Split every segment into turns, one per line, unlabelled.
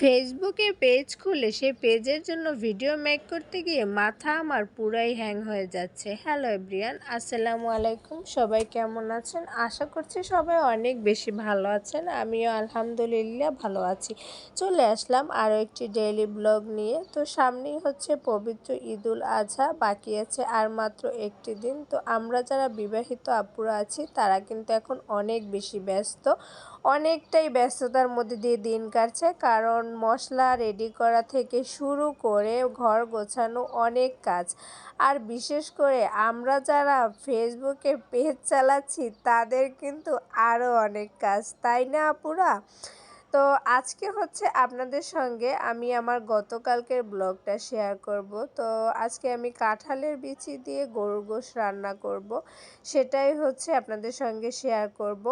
ফেসবুকে পেজ খুলে সেই পেজের জন্য ভিডিও মেক করতে গিয়ে মাথা আমার পুরাই হ্যাং হয়ে যাচ্ছে। হ্যালো এভরিয়ান আসসালামু আলাইকুম। সবাই কেমন আছেন? আশা করছি সবাই অনেক বেশি ভালো আছেন। আমিও আলহামদুলিল্লাহ ভালো আছি। চলে আসলাম আরও একটি ডেইলি ব্লগ নিয়ে। তো সামনেই হচ্ছে পবিত্র ঈদুল আজহা বাকি আছে আর মাত্র একটি দিন। তো আমরা যারা বিবাহিত আপুরা আছি, তারা কিন্তু এখন অনেক বেশি ব্যস্ত। অনেকটাই ব্যস্ততার মধ্যে দিয়ে দিন কাটছে, কারণ মশলা রেডি করা থেকে শুরু করে ঘর গোছানো অনেক কাজ। আর বিশেষ করে আমরা যারা ফেসবুকে পেজ চালাচ্ছি, তাদের কিন্তু আরও অনেক কাজ, তাই না আপুরা? তো আজকে হচ্ছে আপনাদের সঙ্গে আমি আমার গতকালকের ব্লগটা শেয়ার করব। তো আজকে আমি কাঁঠালের বিচি দিয়ে গরুর গোশ রান্না করব, সেটাই হচ্ছে আপনাদের সঙ্গে শেয়ার করব।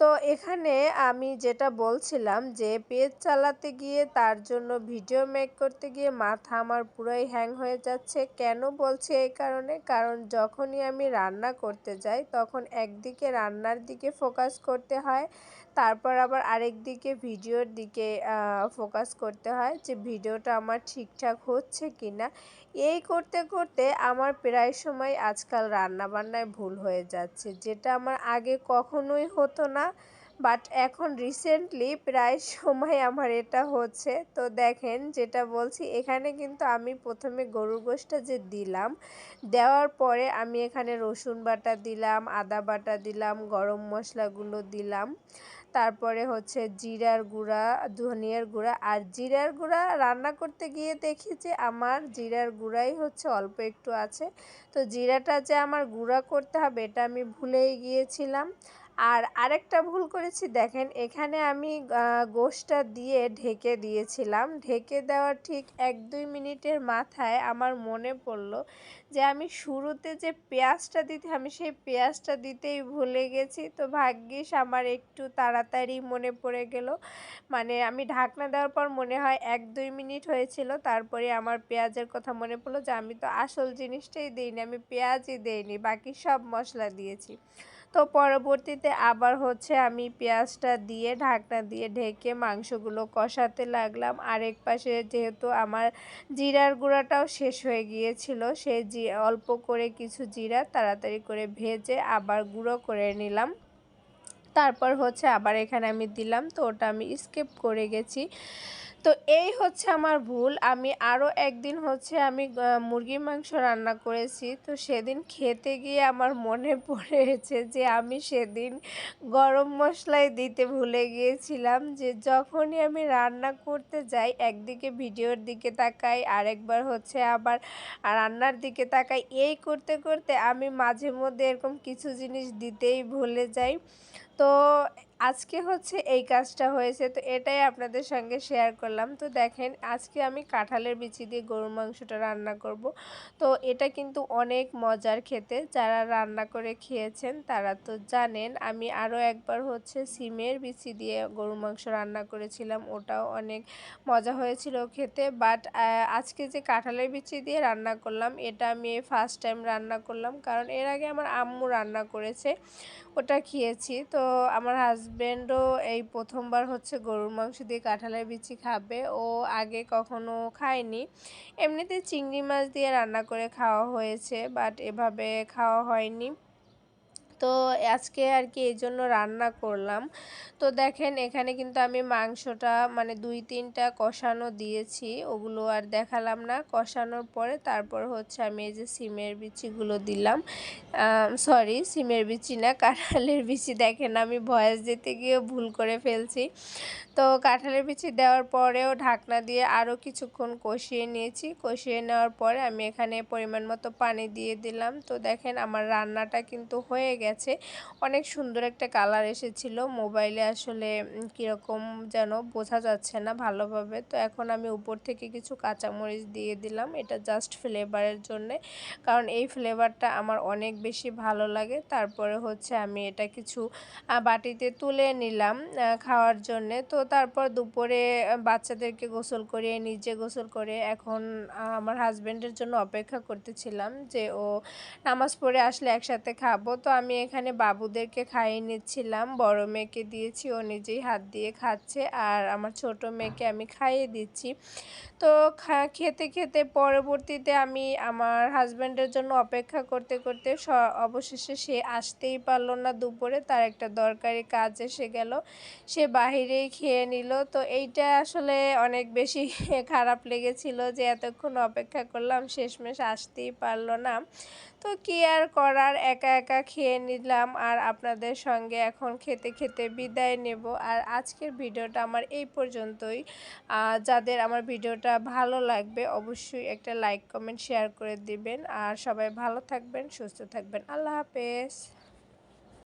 তো এখানে আমি যেটা বলছিলাম যে পেজ চালাতে গিয়ে তার জন্য ভিডিও মেক করতে গিয়ে মাথা আমার পুরাই হ্যাং হয়ে যাচ্ছে। কেন বলছি এই কারণে? কারণ যখনই আমি রান্না করতে যাই, তখন একদিকে রান্নার দিকে ফোকাস করতে হয় তারপর আবার আরেক দিকে ভিডিওর দিকে ফোকাস করতে হয় যে ভিডিওটা আমার ঠিকঠাক হচ্ছে কি না এই করতে করতে আমার প্রায় সময় আজকাল রান্না বান্নায় ভুল হয়ে যাচ্ছে, যেটা আমার আগে কখনোই হতো না বাট এখন রিসেন্টলি প্রায় সময় আমার এটা হচ্ছে। তো দেখেন যেটা বলছি, এখানে কিন্তু আমি প্রথমে গরুর গোশটা যে দিলাম, দেওয়ার পরে আমি এখানে রসুন বাটা দিলাম, আদা বাটা দিলাম, গরম মশলাগুলো দিলাম। তারপরে হচ্ছে জিরার গুঁড়া, ধনিয়ার গুঁড়া। আর জিরার গুঁড়া রান্না করতে গিয়ে দেখি যে আমার জিরার গুঁড়াই হচ্ছে অল্প একটু আছে। তো জিরাটা যে আমার গুঁড়া করতে হবে এটা আমি ভুলেই গিয়েছিলাম। আর আরেকটা ভুল করেছি, দেখেন এখানে আমি গোশটা দিয়ে ঢেকে দিয়েছিলাম। ঢেকে দেওয়ার ঠিক এক দুই মিনিটের মাথায় আমার মনে পড়ল যে আমি শুরুতে যে পেঁয়াজটা দিতে, আমি সেই পেঁয়াজটা দিতেই ভুলে গেছি। তো ভাগ্যিস আমার একটু তাড়াতাড়ি মনে পড়ে গেল। মানে আমি ঢাকনা দেওয়ার পর মনে হয় এক দুই মিনিট হয়েছিল, তারপরে আমার পেঁয়াজের কথা মনে পড়ল যে আমি তো আসল জিনিসটাই দিইনি, আমি পেঁয়াজই দিইনি, বাকি সব মশলা দিয়েছি। তো পরবর্তীতে আবার হচ্ছে আমি পেঁয়াজটা দিয়ে ঢাকনা দিয়ে ঢেকে মাংসগুলো কষাতে লাগলাম। আরেক পাশে যেহেতু আমার জিরার গুঁড়াটাও শেষ হয়ে গিয়েছিল সেই জি, অল্প করে কিছু জিরা তাড়াতাড়ি করে ভেজে আবার গুঁড়ো করে নিলাম। তারপর হচ্ছে আবার এখানে আমি দিলাম, তো ওটা আমি স্কিপ করে গেছি। তো এই হচ্ছে আমার ভুল। আমি আরও একদিন হচ্ছে আমি মুরগির মাংস রান্না করেছি। তো সেদিন খেতে গিয়ে আমার মনে পড়েছে যে আমি সেদিন গরম মশলাই দিতে ভুলে গিয়েছিলাম যে যখনই আমি রান্না করতে যাই, একদিকে ভিডিওর দিকে তাকাই, আরেকবার হচ্ছে আবার রান্নার দিকে তাকাই। এই করতে করতে আমি মাঝে মধ্যে এরকম কিছু জিনিস দিতেই ভুলে যাই। তো আজকে হচ্ছে এই কাজটা হয়েছে, তো এটাই আপনাদের সঙ্গে শেয়ার করলাম। তো দেখেন, আজকে আমি কাঁঠালের বিচি দিয়ে গরুর মাংসটা রান্না করব। তো এটা কিন্তু অনেক মজার খেতে, যারা রান্না করে খেয়েছেন তারা তো জানেন, আমি আরও একবার হচ্ছে সিমের বিচি দিয়ে গরুর মাংস রান্না করেছিলাম, ওটাও অনেক মজা হয়েছিল খেতে। বাট আজকে যে কাঁঠালের বিচি দিয়ে রান্না করলাম, এটা আমি ফার্স্ট টাইম রান্না করলাম, কারণ এর আগে আমার আম্মু রান্না করেছে, ওটা খেয়েছি। তো আমার হাজব্যান্ডও এই প্রথমবার হচ্ছে গরুর মাংস দিয়ে কাঁঠালের বিচি খাবে। ও আগে কখনো খায়নি। এমনিতে চিংড়ি মাছ দিয়ে রান্না করে খাওয়া হয়েছে বাট এভাবে খাওয়া হয়নি। তো আজকে আর কি এই জন্য রান্না করলাম। তো দেখেন এখানে কিন্তু আমি মাংসটা মানে দুই তিনটা কষানো দিয়েছি, ওগুলো আর দেখালাম না। কষানোর পরে তারপর হচ্ছে আমি এই যে সিমের বিচিগুলো দিলাম। সরি সিমের বিচি না, কাঁঠালের বিচি। দেখেন আমি ভয়েস দিতে গিয়ে ভুল করে ফেলছি। তো কাঁঠালের বিচি দেওয়ার পরেও ঢাকনা দিয়ে আরও কিছুক্ষণ কষিয়ে নিয়েছি। কষিয়ে নেওয়ার পরে আমি এখানে পরিমাণ মতো পানি দিয়ে দিলাম। তো দেখেন আমার রান্নাটা কিন্তু হয়ে গেছে। অনেক সুন্দর একটা কালার এসেছিল। মোবাইলে আসলে কীরকম যেন বোঝা যাচ্ছে না ভালোভাবে। তো এখন আমি উপর থেকে কিছু কাঁচামরিচ দিয়ে দিলাম। এটা জাস্ট ফ্লেভারের জন্যে। কারণ এই ফ্লেভারটা আমার অনেক বেশি ভালো লাগে। তারপরে হচ্ছে আমি এটা কিছু বাটিতে তুলে নিলাম খাওয়ার জন্যে। তো তারপর দুপুরে বাচ্চাদেরকে গোসল করিয়ে, নিজে গোসল করে এখন আমার হাজব্যান্ডের জন্য অপেক্ষা করতেছিলাম যে ও নামাজ পড়ে আসলে একসাথে খাব। তো আমি এখানে বাবুদেরকে খাইয়ে নিচ্ছিলাম। বড় মেয়েকে দিয়েছি, ও নিজেই হাত দিয়ে খাচ্ছে আর আমার ছোট মেয়েকে আমি খাইয়ে দিচ্ছি। তো খেতে খেতে পরবর্তীতে আমি আমার হাজব্যান্ডের জন্য অপেক্ষা করতে করতে অবশেষে সে আসতেই পারল না দুপুরে। তার একটা দরকারি কাজ এসে গেল। সে বাহিরেই খেয়ে নিল। তো এইটা আসলে অনেক বেশি খারাপ লেগেছিল যে এতক্ষণ অপেক্ষা করলাম, শেষমেশ আসতেই পারল না। তো কি আর করার? একা একা খেয়ে নিলাম আর আপনাদের সঙ্গে এখন খেতে খেতে বিদায় নেব। আর আজকের ভিডিওটা আমার এই পর্যন্তই। যাদের আমার ভিডিওটা ভালো লাগবে অবশ্যই একটা লাইক, কমেন্ট, শেয়ার করে দিবেন। আর সবাই ভালো থাকবেন, সুস্থ থাকবেন। আল্লাহ হাফেজ।